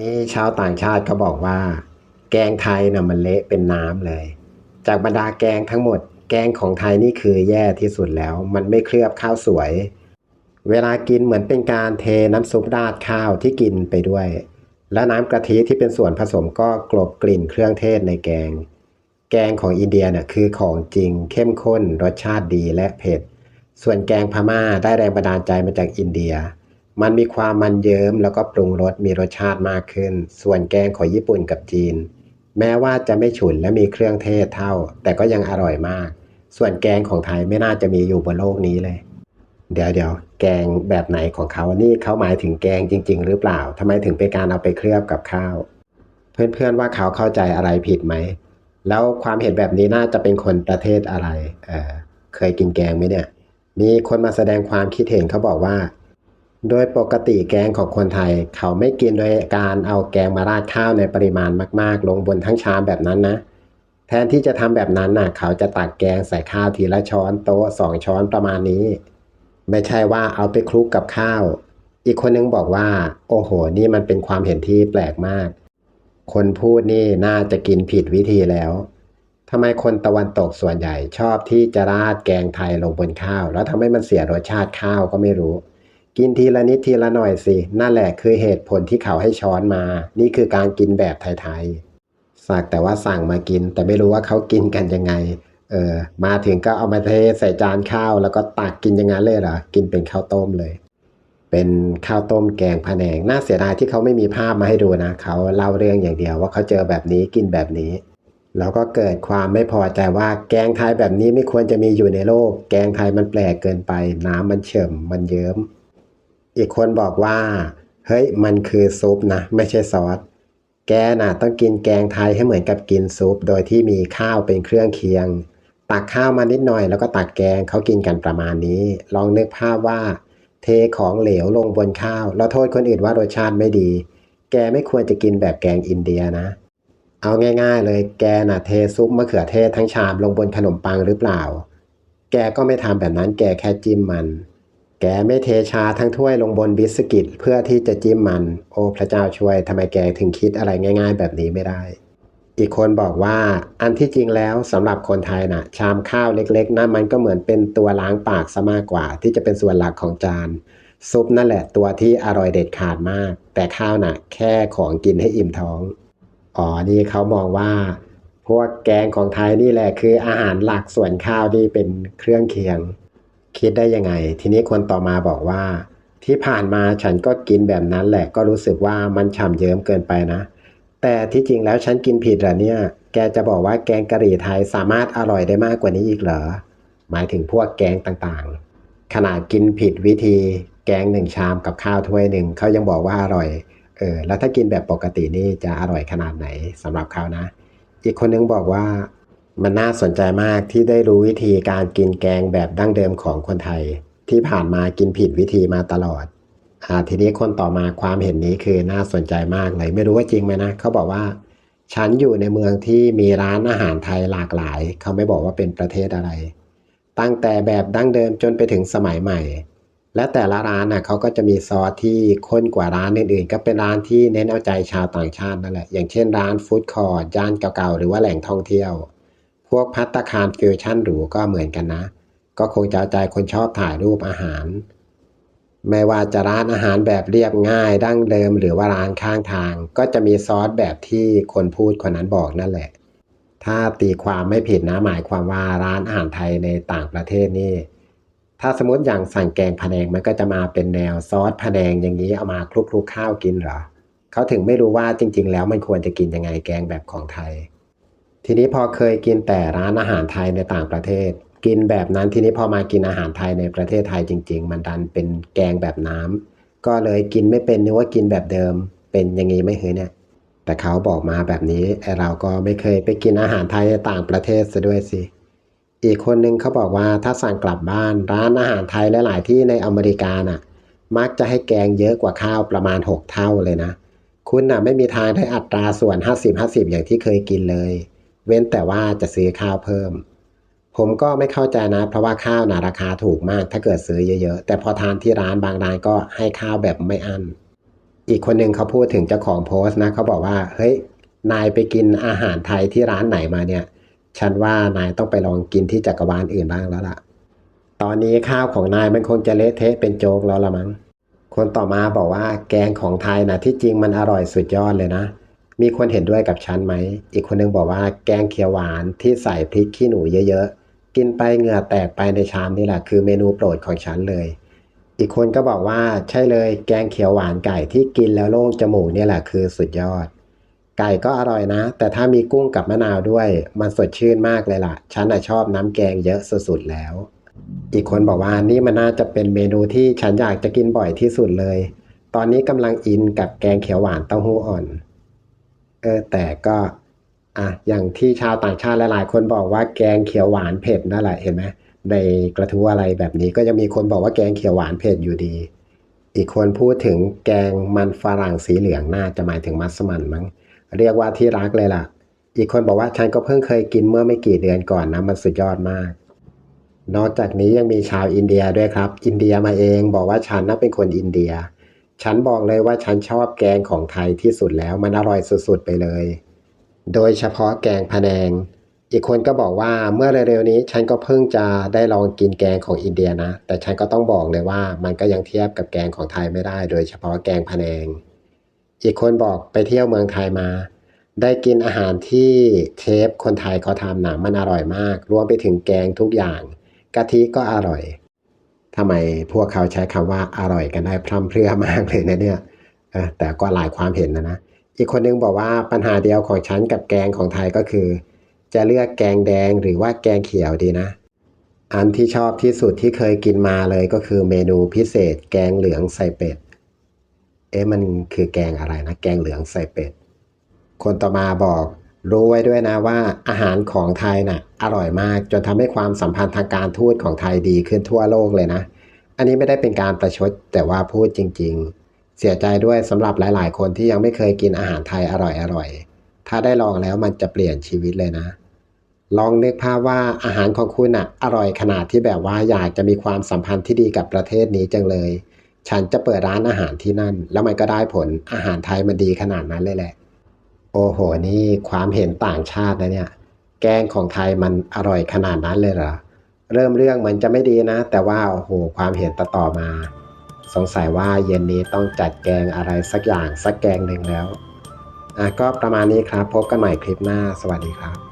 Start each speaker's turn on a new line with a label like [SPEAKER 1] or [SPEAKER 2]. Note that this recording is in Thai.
[SPEAKER 1] มีชาวต่างชาติเขาบอกว่า แกงไทยน่ะมันเละเป็นน้ำเลย จากบรรดาแกงทั้งหมด แกงของไทยนี่คือแย่ที่สุดแล้ว มันไม่เคลือบข้าวสวย เวลากินเหมือนเป็นการเทน้ำซุปราดข้าวที่กินไปด้วย และน้ำกะทิที่เป็นส่วนผสมก็กลบกลิ่นเครื่องเทศในแกง แกงของอินเดียเนี่ยคือของจริง เข้มข้น รสชาติดีและเผ็ด ส่วนแกงพม่าได้แรงบันดาลใจมาจากอินเดีย มันมีความมันเยิ้มแล้วก็ปรุงรสมีรสชาติมากขึ้น ส่วนแกงของญี่ปุ่นกับจีน แม้ว่าจะไม่ฉุนและมีเครื่องเทศเท่า แต่ก็ยังอร่อยมาก ส่วนแกงของไทยไม่น่าจะมีอยู่บนโลกนี้เลย เดี๋ยวเดี๋ยวแกงแบบไหนของเขานี่เขาหมายถึงแกงจริง ๆ หรือเปล่าทำไมถึงเป็นการเอาไปเคลือบกับข้าว เพื่อนๆว่าเขาเข้าใจอะไรผิดไหมแล้วความเห็นแบบนี้น่าจะเป็นคนประเทศอะไรเเคยกินแกงไหมเนี่ย มีคนมาแสดงความคิดเห็นเขาบอกว่า โดยปกติแกงของคนไทย เขาไม่กินโดยการเอาแกงมาราดข้าวในปริมาณมาก ๆ ลงบนทั้งชามแบบนั้นนะ แทนที่จะทำแบบนั้นน่ะ เขาจะตักแกงใส่ข้าวทีละช้อนโต๊ะสองช้อนประมาณนี้ ไม่ใช่ว่าเอาไปคลุกกับข้าว อีกคนนึงบอกว่า โอ้โห นี่มันเป็นความเห็นที่แปลกมาก คนพูดนี่น่าจะกินผิดวิธีแล้วทำไมคนตะวันตกส่วนใหญ่ชอบที่จะราดแกงไทยลงบนข้าว แล้วทำให้มันเสียรสชาติข้าวก็ไม่รู้ กินทีละนิดทีละหน่อยสิ นั่นแหละคือเหตุผลที่เขาให้ช้อนมา นี่คือการกินแบบไทยๆสักแต่ว่าสั่งมากิน แต่ไม่รู้ว่าเขากินกันยังไง เออ มาถึงก็เอามาเทใส่จานข้าว แล้วก็ตักกินอย่างนั้นเลยเหรอ กินเป็นข้าวต้มเลย เป็นข้าวต้มแกงพะแนงน่าเสียดายที่เขาไม่มีภาพมาให้ดูนะ เขาเล่าเรื่องอย่างเดียวว่าเขาเจอแบบนี้กินแบบนี้แล้วก็เกิดความไม่พอใจว่าแกงไทยแบบนี้ไม่ควรจะมีอยู่ในโลก แกงไทยมันแปลกเกินไป น้ำมันเฉ่มมันเยิ้ม อีกคนบอกว่า เฮ้ยมันคือซุปนะ ไม่ใช่ซอส แกน่ะต้องกินแกงไทยให้เหมือนกับกินซุป โดยที่มีข้าวเป็นเครื่องเคียง ตักข้าวมานิดหน่อยแล้วก็ตักแกงเขากินกันประมาณนี้ ลองนึกภาพว่า เทของเหลวลงบนข้าว แล้วโทษคนอื่นว่ารสชาติไม่ดี แกไม่ควรจะกินแบบแกงอินเดียนะ เอาง่าย ๆ เลยแกน่ะเทซุปมะเขือเทศทั้งชามลงบนขนมปังหรือเปล่า แกก็ไม่ทำแบบนั้นแกแค่จิ้มมัน แกไม่เทชาทั้งถ้วยลงบนบิสกิตเพื่อที่จะจิ้มมัน โอ้พระเจ้าช่วยทำไมแกถึงคิดอะไรง่าย ๆ แบบนี้ไม่ได้ อีกคนบอกว่าอันที่จริงแล้วสำหรับคนไทยน่ะชามข้าวเล็กๆนะมันก็เหมือนเป็นตัวล้างปากซะมากกว่า ที่จะเป็นส่วนหลักของจาน ซุปนั่นแหละตัวที่อร่อยเด็ดขาดมาก แต่ข้าวน่ะแค่ของกินให้อิ่มท้องอ๋อนี่เขามองว่าพวกแกงของไทยนี่แหละคืออาหารหลักส่วนข้าวนี่เป็นเครื่องเคียง คิดได้ยังไง ทีนี้คนต่อมาบอกว่า ที่ผ่านมาฉันก็กินแบบนั้นแหละก็รู้สึกว่ามันฉ่ำเยิ้มเกินไปนะ แต่ที่จริงแล้วฉันกินผิดเหรอเนี่ย แกจะบอกว่าแกงกะหรี่ไทยสามารถอร่อยได้มากกว่านี้อีกเหรอ หมายถึงพวกแกงต่างๆ ขนาดกินผิดวิธี แกงหนึ่งชามกับข้าวถ้วยหนึ่งเขายังบอกว่าอร่อย เออ แล้วถ้ากินแบบปกตินี่จะอร่อยขนาดไหนสำหรับเขานะ อีกคนนึงบอกว่า มันน่าสนใจมากที่ได้รู้วิธีการกินแกงแบบดั้งเดิมของคนไทย ที่ผ่านมากินผิดวิธีมาตลอดอ่าทีนี้คนต่อมาความเห็นนี้คือน่าสนใจมากเลยไม่รู้ว่าจริงไหมนะเขาบอกว่า ฉันอยู่ในเมืองที่มีร้านอาหารไทยหลากหลาย เขาไม่บอกว่าเป็นประเทศอะไร ตั้งแต่แบบดั้งเดิมจนไปถึงสมัยใหม่ และแต่ละร้านน่ะเขาก็จะมีซอสที่ข้นกว่าร้านอื่นๆ ก็เป็นร้านที่เน้นเอาใจชาวต่างชาตินั่นแหละอย่างเช่นร้านฟู้ดคอร์ทย่านเก่าๆหรือว่าแหล่งท่องเที่ยว พวกพัตตาคารฟิวชั่นหรูก็เหมือนกันนะ ก็คงจะใจคนชอบถ่ายรูปอาหาร ไม่ว่าจะร้านอาหารแบบเรียบง่ายดั้งเดิมหรือว่าร้านข้างทาง ก็จะมีซอสแบบที่คนพูดคนนั้นบอกนั่นแหละ ถ้าตีความไม่ผิดนะหมายความว่าร้านอาหารไทยในต่างประเทศนี่ถ้าสมมติอย่างสั่งแกงพะแนงมันก็จะมาเป็นแนวซอสพะแนงอย่างนี้เอามาคลุกๆข้าวกินเหรอเขาถึงไม่รู้ว่าจริง ๆ แล้วมันควรจะกินยังไงแกงแบบของไทย ทีนี้พอเคยกินแต่ร้านอาหารไทยในต่างประเทศ กินแบบนั้นทีนี้พอมากินอาหารไทยในประเทศไทยจริง ๆ มันดันเป็นแกงแบบน้ำก็เลยกินไม่เป็นนึกว่ากินแบบเดิม เป็นอย่างงี้ไม่เฮ้ยเนี่ย แต่เขาบอกมาแบบนี้เราก็ไม่เคยไปกินอาหารไทยในต่างประเทศซะด้วยสิอีกคนนึงเขาบอกว่าถ้าสั่งกลับบ้านร้านอาหารไทยหลายๆที่ในอเมริกาน่ะ มักจะให้แกงเยอะกว่าข้าวประมาณ 6 เท่าเลยนะ คุณน่ะไม่มีทางได้อัตราส่วน 50-50 อย่างที่เคยกินเลย เว้นแต่ว่าจะซื้อข้าวเพิ่ม ผมก็ไม่เข้าใจนะ เพราะว่าข้าวน่ะราคาถูกมาก ถ้าเกิดซื้อเยอะ ๆ แต่พอทานที่ร้านบางร้านก็ให้ข้าวแบบไม่อั้นอีกคนหนึ่งเขาพูดถึงเจ้าของโพสต์นะเขาบอกว่าเฮ้ยนายไปกินอาหารไทยที่ร้านไหนมาเนี่ย ฉันว่านายต้องไปลองกินที่จักรวาลอื่นบ้างแล้วล่ะ ตอนนี้ข้าวของนายมันคงจะเละเทะเป็นโจ๊กแล้วละมั้งคนต่อมาบอกว่าแกงของไทยนะที่จริงมันอร่อยสุดยอดเลยนะ มีคนเห็นด้วยกับฉันไหม อีกคนนึงบอกว่าแกงเขียวหวานที่ใส่พริกขี้หนูเยอะๆ กินไปเหงื่อแตกไปในชามนี่แหละคือเมนูโปรดของฉันเลย อีกคนก็บอกว่าใช่เลยแกงเขียวหวานไก่ที่กินแล้วโล่งจมูกนี่แหละคือสุดยอด ไก่ก็อร่อยนะ แต่ถ้ามีกุ้งกับมะนาวด้วย มันสดชื่นมากเลยล่ะ ฉันน่ะชอบน้ำแกงเยอะสุดๆแล้ว อีกคนบอกว่านี่มันน่าจะเป็นเมนูที่ฉันอยากจะกินบ่อยที่สุดเลย ตอนนี้กำลังอินกับแกงเขียวหวานเต้าหู้อ่อน เออแต่ก็อะอย่างที่ชาวต่างชาติหลายๆ คนบอกว่าแกงเขียวหวานเผ็ดนั่นแหละเห็นไหมในกระทู้อะไรแบบนี้ก็จะมีคนบอกว่าแกงเขียวหวานเผ็ดอยู่ดี อีกคนพูดถึงแกงมันฝรั่งสีเหลืองน่าจะหมายถึงมัสมั่นมั้งเรียกว่าที่รักเลยล่ะ อีกคนบอกว่าฉันก็เพิ่งเคยกินเมื่อไม่กี่เดือนก่อนนะมันสุดยอดมาก นอกจากนี้ยังมีชาวอินเดียด้วยครับ อินเดียมาเองบอกว่าฉันน่ะเป็นคนอินเดีย ฉันบอกเลยว่าฉันชอบแกงของไทยที่สุดแล้วมันอร่อยสุดๆไปเลย โดยเฉพาะแกงพะแนง อีกคนก็บอกว่าเมื่อเร็วๆนี้ฉันก็เพิ่งจะได้ลองกินแกงของอินเดียนะ แต่ฉันก็ต้องบอกเลยว่ามันก็ยังเทียบกับแกงของไทยไม่ได้ โดยเฉพาะแกงพะแนง อีกคนบอกไปเที่ยวเมืองไทยมา ได้กินอาหารที่เชฟคนไทยเขาทำหนะมันอร่อยมาก รวมไปถึงแกงทุกอย่าง กะทิก็อร่อย ทำไมพวกเขาใช้คำว่าอร่อยกันได้พร่ำเพรื่อมากเลยนะเนี่ยแต่ก็หลายความเห็นนะนะ อีกคนนึงบอกว่าปัญหาเดียวของฉันกับแกงของไทยก็คือ จะเลือกแกงแดงหรือว่าแกงเขียวดีนะ อันที่ชอบที่สุดที่เคยกินมาเลยก็คือเมนูพิเศษ แกงเหลืองใส่เป็ด เอ๊ะมันคือแกงอะไรนะ แกงเหลืองใส่เป็ด คนต่อมาบอก รู้ไว้ด้วยนะว่าอาหารของไทยน่ะอร่อยมากจนทำให้ความสัมพันธ์ทางการทูตของไทยดีขึ้นทั่วโลกเลยนะ อันนี้ไม่ได้เป็นการประชดแต่ว่าพูดจริง ๆ เสียใจด้วยสำหรับหลาย ๆ คนที่ยังไม่เคยกินอาหารไทยอร่อยๆถ้าได้ลองแล้วมันจะเปลี่ยนชีวิตเลยนะ ลองนึกภาพว่าอาหารของคุณอะอร่อยขนาดที่แบบว่าอยากจะมีความสัมพันธ์ที่ดีกับประเทศนี้จังเลย ฉันจะเปิดร้านอาหารที่นั่น แล้วมันก็ได้ผลอาหารไทยมันดีขนาดนั้นเลยแหละ อ้โห นี่ความเห็นต่างชาตินะเนี่ย แกงของไทยมันอร่อยขนาดนั้นเลยเหรอ เริ่มเรื่องมันจะไม่ดีนะ แต่ว่าโอ้โห ความเห็นต่อตอมา สงสัยว่าเย็นนี้ต้องจัดแกงอะไรสักอย่างสักแกงหนึ่งแล้ว อะก็ประมาณนี้ครับ พบกันใหม่คลิปหน้า สวัสดีครับ